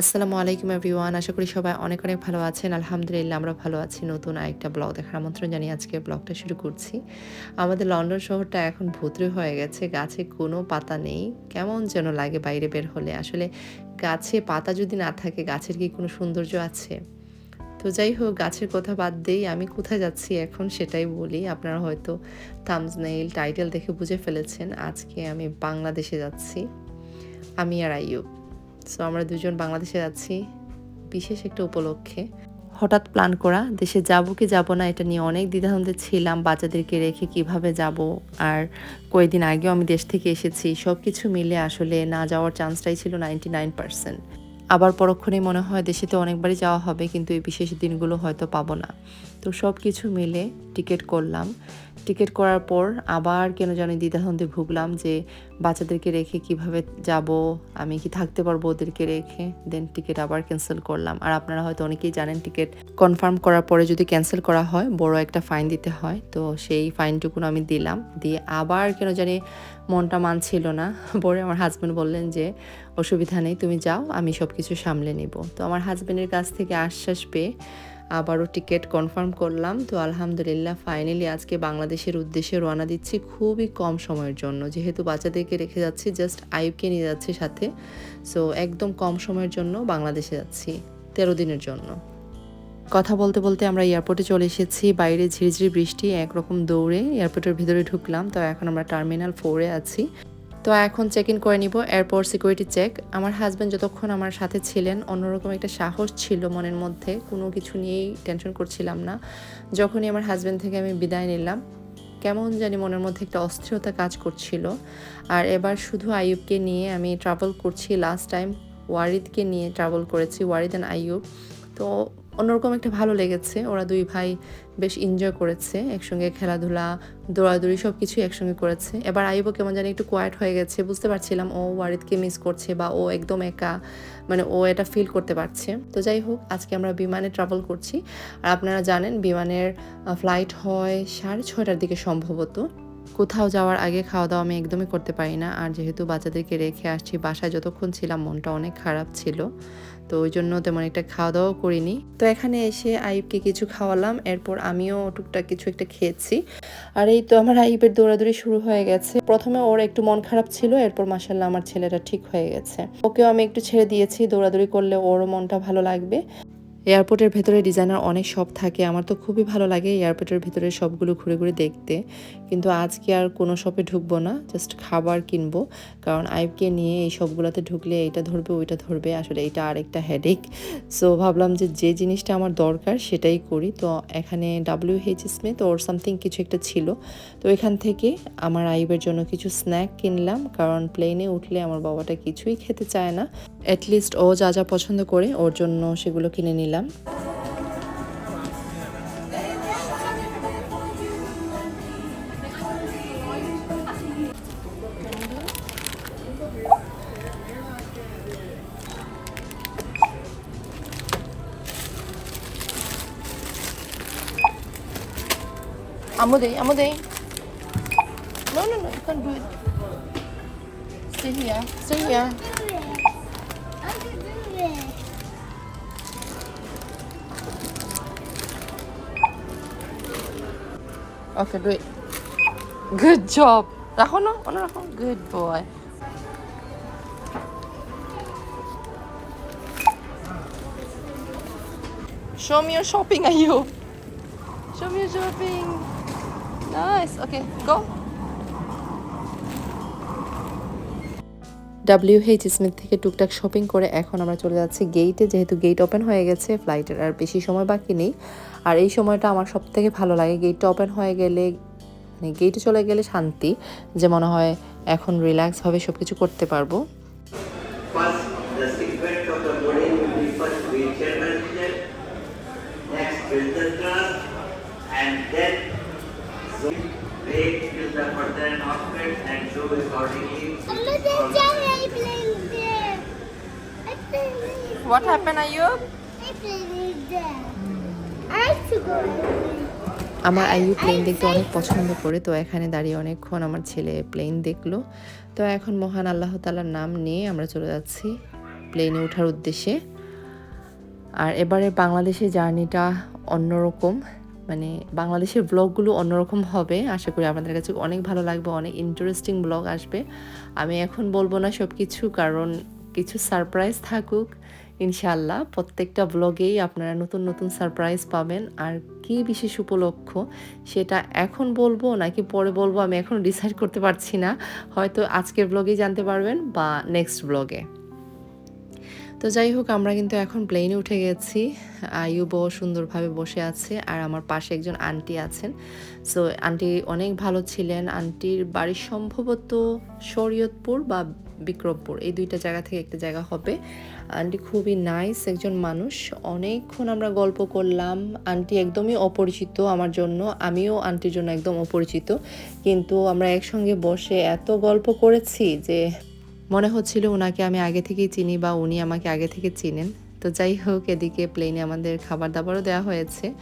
আসসালামু আলাইকুম এভরিওয়ান, আশা করি সবাই অনেক অনেক ভালো আছেন। আলহামদুলিল্লাহ, আমরা ভালো আছি। নতুন আরেকটা ব্লগ দেখার আমন্ত্রণ জানিয়ে আজকে ব্লগটা শুরু করছি। আমাদের লন্ডন শহরটা এখন ভুতরে হয়ে গেছে, গাছে কোনো পাতা নেই। কেমন যেন লাগে বাইরে বের হলে। আসলে গাছে পাতা যদি না থাকে, গাছের কি কোনো সৌন্দর্য আছে? তো যাই হোক, গাছের কথা বাদ দিই, আমি কোথায় যাচ্ছি এখন সেটাই বলি। আপনারা হয়তো থামসনেইল টাইটেল দেখে বুঝে ফেলেছেন, আজকে আমি বাংলাদেশে যাচ্ছি। আমি আর আইয়ুব। সো আমরা দুজন বাংলাদেশে যাচ্ছি বিশেষ একটা উপলক্ষে। হঠাৎ প্ল্যান করা, দেশে যাব কি যাব না, এটা নিয়ে অনেক দ্বিধাদ্বন্দ্বে ছিলাম, বাচ্চাদেরকে রেখে কীভাবে যাব, আর কয়েকদিন আগেও আমি দেশ থেকে এসেছি। সব কিছু মিলে আসলে না যাওয়ার চান্সটাই ছিল নাইনটি নাইন পার্সেন্ট আবার পরক্ষণেই মনে হয় দেশে তো অনেকবারই যাওয়া হবে, কিন্তু এই বিশেষ দিনগুলো হয়তো পাবো না। তো সব কিছু মিলে টিকিট করলাম। টিকিট করার পর আবার কেন জানি দ্বিধাদ্বন্দ্বে ভুগলাম যে বাচ্চাদেরকে রেখে কীভাবে যাব, আমি কি থাকতে পারব ওদেরকে রেখে? দেন টিকিট আবার ক্যান্সেল করলাম। আর আপনারা হয়তো অনেকেই জানেন টিকিট কনফার্ম করার পরে যদি ক্যান্সেল করা হয়, বড় একটা ফাইন দিতে হয়। তো সেই ফাইনটুকুন আমি দিলাম। দিয়ে আবার কেন জানি মনটা মানছিল না। পরে আমার হাজব্যান্ড বললেন যে, অসুবিধা নেই, তুমি যাও, আমি সব কিছু সামলে নিব। তো আমার হাজব্যান্ডের কাছ থেকে আশ্বাস পেয়ে আবারও টিকিট কনফার্ম করলাম। তো আলহামদুলিল্লাহ ফাইনালি আজকে বাংলাদেশের উদ্দেশ্যে রওনা দিচ্ছি খুবই কম সময়ের জন্য। যেহেতু বাচ্চাদেরকে রেখে যাচ্ছি জাস্ট আইবকে নিয়ে যাচ্ছি সাথে। সো একদম কম সময়ের জন্য বাংলাদেশে যাচ্ছি, তেরো দিনের জন্য। কথা বলতে বলতে আমরা এয়ারপোর্টে চলে এসেছি। বাইরে ঝিরিঝিরি বৃষ্টি, একরকম দৌড়ে এয়ারপোর্টের ভিতরে ঢুকলাম। তো এখন আমরা টার্মিনাল ফোরে আছি। তো এখন চেক ইন করে নিব এয়ারপোর্ট সিকিউরিটি চেক আমার হাজব্যান্ড যতক্ষণ আমার সাথে ছিলেন, অন্যরকম একটা সাহস ছিল মনের মধ্যে, কোনো কিছু নিয়েই টেনশন করছিলাম না। যখনই আমার হাজব্যান্ড থেকে আমি বিদায় নিলাম, কেমন জানি মনের মধ্যে একটা অস্থিরতা কাজ করছিল। আর এবার শুধু আইয়ুবকে নিয়ে আমি ট্রাভেল করছি লাস্ট টাইম ওয়ারিদকে নিয়ে ট্রাভেল করেছি, ওয়ারিদ অ্যান্ড আইয়ুব। তো অন্যরকম একটা ভালো লেগেছে। ওরা দুই ভাই বেশ এনজয় করেছে। একসঙ্গে খেলাধুলা, দৌড়াদৌড়ি সব কিছুই একসঙ্গে করেছে। এবার আইবো কেমন জানি একটু কোয়াইট হয়ে গেছে। বুঝতে পারছিলাম ও ওয়ারিদকে মিস করছে বা ও একদম একা মানে ও এটা ফিল করতে পারছে। তো যাই হোক, আজকে আমরা বিমানে ট্রাভেল করছি। আর আপনারা জানেন, বিমানের ফ্লাইট হয় সাড়ে ছয়টার দিকে সম্ভবত। কোথাও যাওয়ার আগে খাওয়া দাওয়া আমি একদমই করতে পারি না। আর যেহেতু বাচ্চাদেরকে রেখে আসছি, বাসায় যতক্ষণ ছিলাম মনটা অনেক খারাপ ছিল। তো ওই জন্য তেমন একটা খাওয়া দাওয়াও করিনি। তো এখানে এসে আইবকে কিছু খাওয়ালাম, এরপর আমিও টুকটাক কিছু একটা খেয়েছি। আর এই তো আমার আইবের দৌড়াদৌড়ি শুরু হয়ে গেছে। প্রথমে ওর একটু মন খারাপ ছিল, এরপর মাসাল্লাহ আমার ছেলেটা ঠিক হয়ে গেছে। ওকেও আমি একটু ছেড়ে দিয়েছি, দৌড়াদৌড়ি করলে ওরও মনটা ভালো লাগবে। এয়ারপোর্টের ভেতরে ডিজাইনার অনেক শপ থাকে। আমার তো খুবই ভালো লাগে এয়ারপোর্টের ভেতরে সবগুলো ঘুরে ঘুরে দেখতে। কিন্তু আজকে আর কোনো শপে ঢুকবো না জাস্ট খাবার কিনবো। কারণ আইবকে নিয়ে এই সবগুলোতে ঢুকলে এটা ধরবে, ওইটা ধরবে, আসলে এটা আরেকটা হেডেক সো ভাবলাম যে যে জিনিসটা আমার দরকার সেটাই করি। তো এখানে W H Smith or something কিছু একটা ছিল। তো এখান থেকে আমার আইবের জন্য কিছু স্ন্যাক কিনলাম। কারণ প্লেনে উঠলে আমার বাবাটা কিছুই খেতে চায় না। অ্যাটলিস্ট ও যা যা পছন্দ করে ওর জন্য সেগুলো কিনে নিলাম Amude, Amude. No, no, no, you can't do it. Stay here, stay here. Okay, do it. Good job. রাখো না অন্য রাখো good boy Show me your shopping, Ayub. Show me your shopping. Nice. Okay, go. WH Smith থেকে টুকটাক shopping করে এখন আমরা চলে যাচ্ছি গেইটে যেহেতু গেট ওপেন হয়ে গেছে ফ্লাইটের আর বেশি সময় বাকি নেই। আর এই সময়টা আমার সব থেকে ভালো লাগে। গেটটা ওপেন হয়ে গেলে মানে গেটে চলে গেলে শান্তি যে মনে হয় এখন রিল্যাক্স হবে সব কিছু করতে পারব। And then What happened, Ayub? আমার আইউ প্লেন দেখতে অনেক পছন্দ করে তো এখানে দাঁড়িয়ে অনেকক্ষণ আমার ছেলে প্লেন দেখল। তো এখন মহান আল্লাহ তালার নাম নিয়ে আমরা চলে যাচ্ছি প্লেনে ওঠার উদ্দেশ্যে। আর এবারে বাংলাদেশের জার্নিটা অন্যরকম মানে বাংলাদেশের ব্লগগুলো অন্যরকম হবে। আশা করি আপনাদের কাছে অনেক ভালো লাগবে অনেক ইন্টারেস্টিং ব্লগ আসবে। আমি এখন বলব না সব কিছু কারণ কিছু সারপ্রাইজ থাকুক ইনশাল্লাহ প্রত্যেকটা ব্লগেই আপনারা নতুন নতুন সারপ্রাইজ পাবেন। আর কি বিশেষ উপলক্ষ, সেটা এখন বলব নাকি পরে বলব আমি এখন ডিসাইড করতে পারছি না। হয়তো আজকের ব্লগেই জানতে পারবেন বা নেক্সট ব্লগে তো যাই হোক, আমরা কিন্তু এখন প্লেনে উঠে গেছি। আয়ুবও সুন্দরভাবে বসে আছে আর আমার পাশে একজন আন্টি আছেন। সো আন্টি অনেক ভালো ছিলেন। আন্টির বাড়ি সম্ভবত শরীয়তপুর বা বিক্রমপুর। এই দুইটা জায়গা থেকে একটা জায়গা হবে। আন্টি খুবই নাইস একজন মানুষ। অনেকক্ষণ আমরা গল্প করলাম। আন্টি একদমই অপরিচিত আমার জন্য। আমিও আন্টির জন্য একদম অপরিচিত। কিন্তু আমরা একসঙ্গে বসে এত গল্প করেছি যে মনে হচ্ছিল ওনাকে আমি আগে থেকেই চিনি বা উনি আমাকে আগে থেকে চিনেন। তো যাই হোক, এদিকে প্লেনে আমাদের খাবার দাবারও দেওয়া হয়েছে।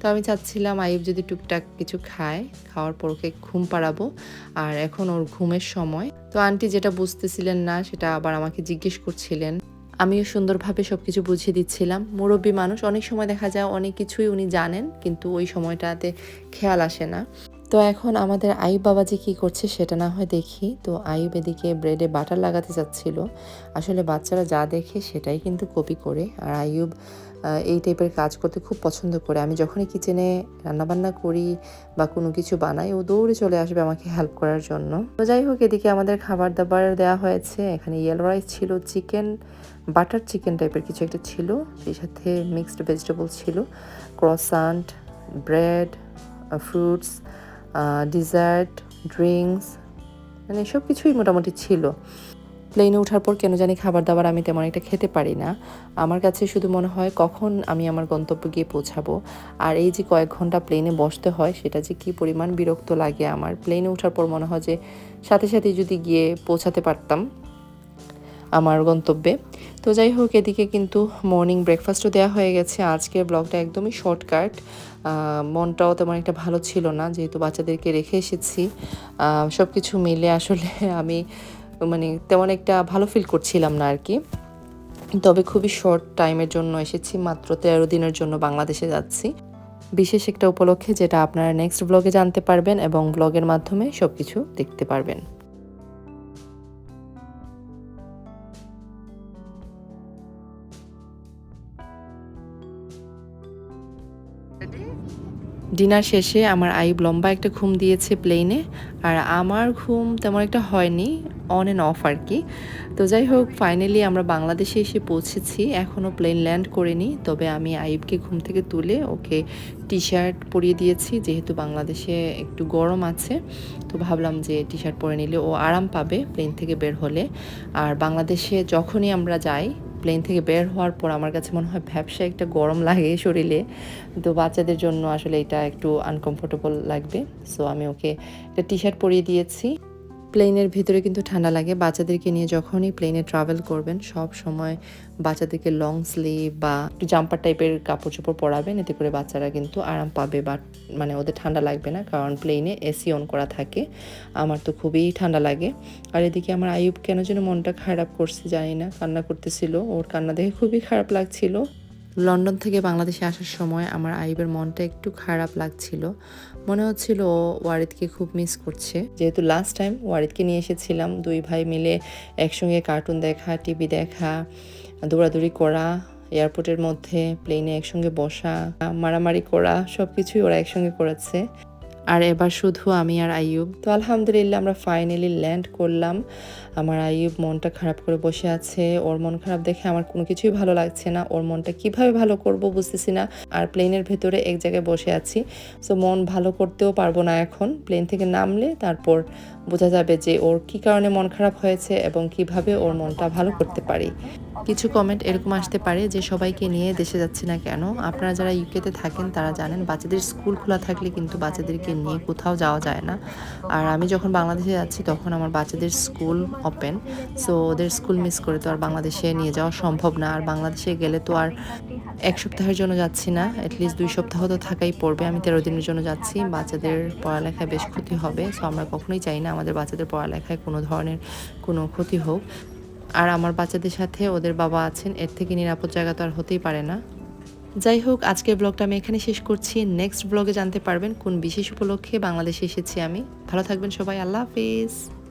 তো আমি চাচ্ছিলাম আইব যদি টুকটাক কিছু খায়, খাওয়ার পর ওকে ঘুম পাড়াবো। আর এখন ওর ঘুমের সময়। তো আন্টি যেটা বুঝতেছিলেন না, সেটা আবার আমাকে জিজ্ঞেস করছিলেন। আমিও সুন্দরভাবে সব কিছু বুঝিয়ে দিচ্ছিলাম। মুরব্বী মানুষ, অনেক সময় দেখা যায় অনেক কিছুই উনি জানেন, কিন্তু ওই সময়টাতে খেয়াল আসে না। তো এখন আমাদের আয়ুব বাবাজি কি করছে সেটা না হয় দেখি। তো আয়ুব এদিকে ব্রেডে বাটার লাগাতে যাচ্ছিল আসলে বাচ্চারা যা দেখে সেটাই কিন্তু কপি করে। আর আহ, এই টাইপের কাজ করতে খুব পছন্দ করে। আমি যখনই কিচেনে রান্নাবান্না করি বা কোনো কিছু বানাই ও দৌড়ে চলে আসবে আমাকে হেল্প করার জন্য। তো যাই হোক এদিকে আমাদের খাবার দাবার দেওয়া হয়েছে। এখানে ইয়েলো রাইস ছিল চিকেন বাটার চিকেন টাইপের কিছু একটা ছিল। সেই সাথে মিক্সড ভেজিটেবল ছিল। Croissant bread fruits dessert drinks মানে সব কিছুই মোটামুটি ছিল। প্লেনে ওঠার পর কেন জানি খাবার দাবার আমি তেমন একটা খেতে পারি না। আমার কাছে শুধু মনে হয় কখন আমি আমার গন্তব্যে গিয়ে পৌঁছাবো। আর এই যে কয়েক ঘণ্টা প্লেনে বসতে হয়, সেটা যে কী পরিমাণ বিরক্ত লাগে আমার। প্লেনে ওঠার পর মনে হয় যে সাথে সাথে যদি গিয়ে পৌঁছাতে পারতাম আমার গন্তব্যে। তো যাই হোক, এদিকে কিন্তু মর্নিং ব্রেকফাস্টও দেওয়া হয়ে গেছে। আজকের ব্লগটা একদমই শর্টকাট মনটাও তেমন একটা ভালো ছিল না, যেহেতু বাচ্চাদেরকে রেখে এসেছি। সব কিছু মিলে আসলে আমি মানে তেমন একটা ভালো ফিল করছিলাম না আর কি তবে খুবই শর্ট টাইমের জন্য এসেছি, মাত্র তেরো দিনের জন্য বাংলাদেশে যাচ্ছি। বিশেষ একটা উপলক্ষে, যেটা আপনারা নেক্সট ব্লগে জানতে পারবেন এবং ব্লগের মাধ্যমে সব কিছু দেখতে পারবেন। ডিনার শেষে আমার আইব লম্বা একটা ঘুম দিয়েছে প্লেনে, আর আমার ঘুম তেমন একটা হয়নি অন অ্যান্ড অফ আর কি। তো যাই হোক ফাইনালি আমরা বাংলাদেশে এসে পৌঁছেছি এখনও প্লেন ল্যান্ড করিনি, তবে আমি আইবকে ঘুম থেকে তুলে ওকে টি শার্ট পরিয়ে দিয়েছি, যেহেতু বাংলাদেশে একটু গরম আছে, তো ভাবলাম যে টি শার্ট পরে নিলে ও আরাম পাবে প্লেন থেকে বের হলে। আর বাংলাদেশে যখনই আমরা যাই প্লেন থেকে বের হওয়ার পর আমার কাছে মনে হয় ব্যবসা একটা গরম লাগে শরীরে। তো বাচ্চাদের জন্য আসলে এটা একটু আনকমফোর্টেবল লাগবে। সো আমি ওকে একটা টি শার্ট পরিয়ে দিয়েছি। প্লেনের ভিতরে কিন্তু ঠান্ডা লাগে। বাচ্চাদেরকে নিয়ে যখনই প্লেনে ট্রাভেল করবেন, সব সময় বাচ্চাদেরকে লং স্লিভ বা একটু জাম্পার টাইপের কাপড় চোপড় পরাবেন। এতে করে বাচ্চারা কিন্তু আরাম পাবে বা মানে ওদের ঠান্ডা লাগবে না, কারণ প্লেনে এসি অন করা থাকে। আমার তো খুবই ঠান্ডা লাগে। আর এদিকে আমার আয়ুব কেন যেন মনটা খারাপ করছে জানি না, কান্না করতেছিল। ওর কান্না দেখে খুবই খারাপ লাগছিল। লন্ডন থেকে বাংলাদেশে আসার সময় আমার আইবের মনটা একটু খারাপ লাগছিল। মনে হচ্ছিল ওয়ারিদকে খুব মিস করছে। যেহেতু লাস্ট টাইম ওয়ারিদকে নিয়ে এসেছিলাম, দুই ভাই মিলে একসঙ্গে কার্টুন দেখা টিভি দেখা, দৌড়াদৌড়ি করা এয়ারপোর্টের মধ্যে প্লেনে একসঙ্গে বসা, মারামারি করা সব কিছুই ওরা একসঙ্গে করেছে। আর এবার শুধু আমি আর আইয়ুব। তো আলহামদুলিল্লাহ আমরা ফাইনালি ল্যান্ড করলাম। আমার আইয়ুব মনটা খারাপ করে বসে আছে। ওর মন খারাপ দেখে আমার কোনো কিছুই ভালো লাগছে না। ওর মনটা কীভাবে ভালো করব বুঝতেছি না। আর প্লেনের ভেতরে এক জায়গায় বসে আছি। সো মন ভালো করতেও পারব না এখন। প্লেন থেকে নামলে তারপর বোঝা যাবে যে ওর কি কারণে মন খারাপ হয়েছে এবং কীভাবে ওর মনটা ভালো করতে পারি। কিছু কমেন্ট এরকম আসতে পারে যে সবাইকে নিয়ে দেশে যাচ্ছি না কেন? আপনারা যারা ইউকেতে থাকেন তারা জানেন বাচ্চাদের স্কুল খোলা থাকলে কিন্তু বাচ্চাদেরকে নিয়ে কোথাও যাওয়া যায় না। আর আমি যখন বাংলাদেশে যাচ্ছি তখন আমার বাচ্চাদের স্কুল ওপেন সো ওদের স্কুল মিস করে তো আর বাংলাদেশে নিয়ে যাওয়া সম্ভব না। আর বাংলাদেশে গেলে তো আর এক সপ্তাহের জন্য যাচ্ছি না অ্যাটলিস্ট দুই সপ্তাহ তো থাকাই পড়বে। আমি তেরো দিনের জন্য যাচ্ছি, বাচ্চাদের পড়ালেখায় বেশ ক্ষতি হবে সো আমরা কখনোই চাই না আমাদের বাচ্চাদের পড়ালেখায় কোনো ধরনের কোনো ক্ষতি হোক। আর আমার বাচ্চাদের সাথে ওদের বাবা আছেন, এর থেকে নিরাপদ জায়গা তো আর হতেই পারে না। যাই হোক, আজকের ব্লগটা আমি এখানে শেষ করছি। নেক্সট ব্লগে জানতে পারবেন কোন বিশেষ উপলক্ষে বাংলাদেশে এসেছি আমি। ভালো থাকবেন সবাই, আল্লাহ হাফিজ।